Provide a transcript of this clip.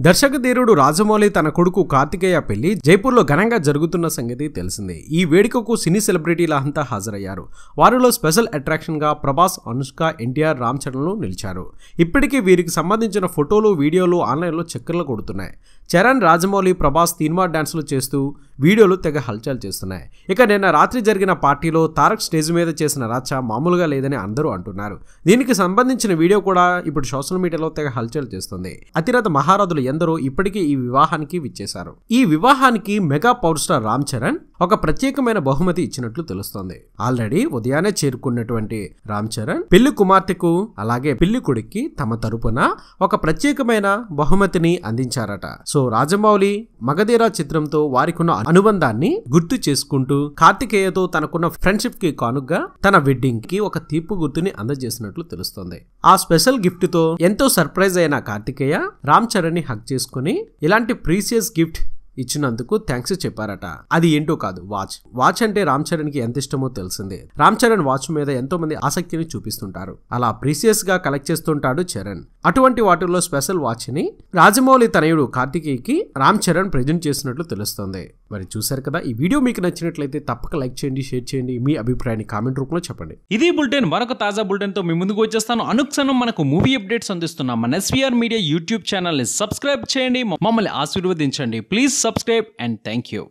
దర్శక ధీరుడు రాజమౌళి తన కొడుకు కార్తికేయ పెళ్ళి జైపూర్లో ఘనంగా జరుగుతున్న సంగతి తెలిసిందే. ఈ వేడుకకు సినీ సెలబ్రిటీల అంతా హాజరయ్యారు. వారిలో స్పెషల్ అట్రాక్షన్గా ప్రభాస్ అనుష్క ఎన్టీఆర్ రామ్ చరణ్లు నిలిచారు. ఇప్పటికీ వీరికి సంబంధించిన ఫోటోలు వీడియోలు ఆన్లైన్లో చక్కర్లు కొడుతున్నాయి. చరణ్ రాజమౌళి ప్రభాస్ తీన్మా డ్యాన్సులు చేస్తూ వీడియోలు తెగ హల్చల్ చేస్తున్నాయి. ఇక నిన్న రాత్రి జరిగిన పార్టీలో తారక్ స్టేజ్ మీద చేసిన రచ్చ మామూలుగా లేదని అందరూ అంటున్నారు. దీనికి సంబంధించిన వీడియో కూడా ఇప్పుడు సోషల్ మీడియాలో తెగ హల్చల్ చేస్తుంది. అతిరథ మహారథులు ఎందరో ఇప్పటికీ ఈ వివాహానికి విచ్చేశారు. ఈ వివాహానికి mega power star Ram Charan ఒక ప్రత్యేకమైన బహుమతి ఇచ్చినట్లు తెలుస్తోంది. ఆల్రెడీ ఉదయాన్నే చేరుకున్నటువంటి రామ్ చరణ్ పెళ్ళి కుమార్తెకు అలాగే పెళ్ళి కొడుక్కి తమ తరపున ఒక ప్రత్యేకమైన బహుమతిని అందించారట. సో రాజమౌళి మగధీరా చిత్రంతో వారికున్న అనుబంధాన్ని గుర్తు చేసుకుంటూ కార్తికేయతో తనకున్న ఫ్రెండ్షిప్కి కానుగ్గా తన వెడ్డింగ్కి ఒక తీర్పు గుర్తుని అందజేసినట్లు తెలుస్తోంది. ఆ స్పెషల్ గిఫ్ట్తో ఎంతో సర్ప్రైజ్ అయిన కార్తికేయ రామ్ చరణ్ని హక్ చేసుకుని ఇలాంటి ప్రీసియస్ గిఫ్ట్ ఇచ్చినందుకు థ్యాంక్స్ చెప్పారట. అది ఏంటో కాదు వాచ్ వాచ్ అంటే రామ్ చరణ్కి ఎంత ఇష్టమో తెలిసిందే. రామ్ చరణ్ వాచ్ మీద ఎంతో మంది ఆసక్తిని చూపిస్తుంటారు. అలా ప్రీసియస్గా కలెక్ట్ చేస్తుంటాడు చరణ్. అటువంటి వాటిల్లో స్పెషల్ వాచ్ని రాజమౌళి తనయుడు కార్తికేయకి రామ్ చరణ్ ప్రజెంట్ చేసినట్లు తెలుస్తుంది. మరి చూశారు కదా ఈ వీడియో మీకు నచ్చినట్లయితే తప్పక లైక్ చేయండి షేర్ చేయండి మీ అభిప్రాయాన్ని కామెంట్ రూపంలో చెప్పండి. ఇది బులెటిన్ మరొక తాజా బులెటిన్తో మీ ముందుకు వచ్చేస్తాను. అనుక్షణం మనకు మూవీ అప్డేట్స్ అందిస్తున్నాం మన ఎస్వీఆర్ మీడియా యూట్యూబ్ ఛానల్ని సబ్స్క్రైబ్ చేయండి మమ్మల్ని ఆశీర్వదించండి. Please subscribe and thank you.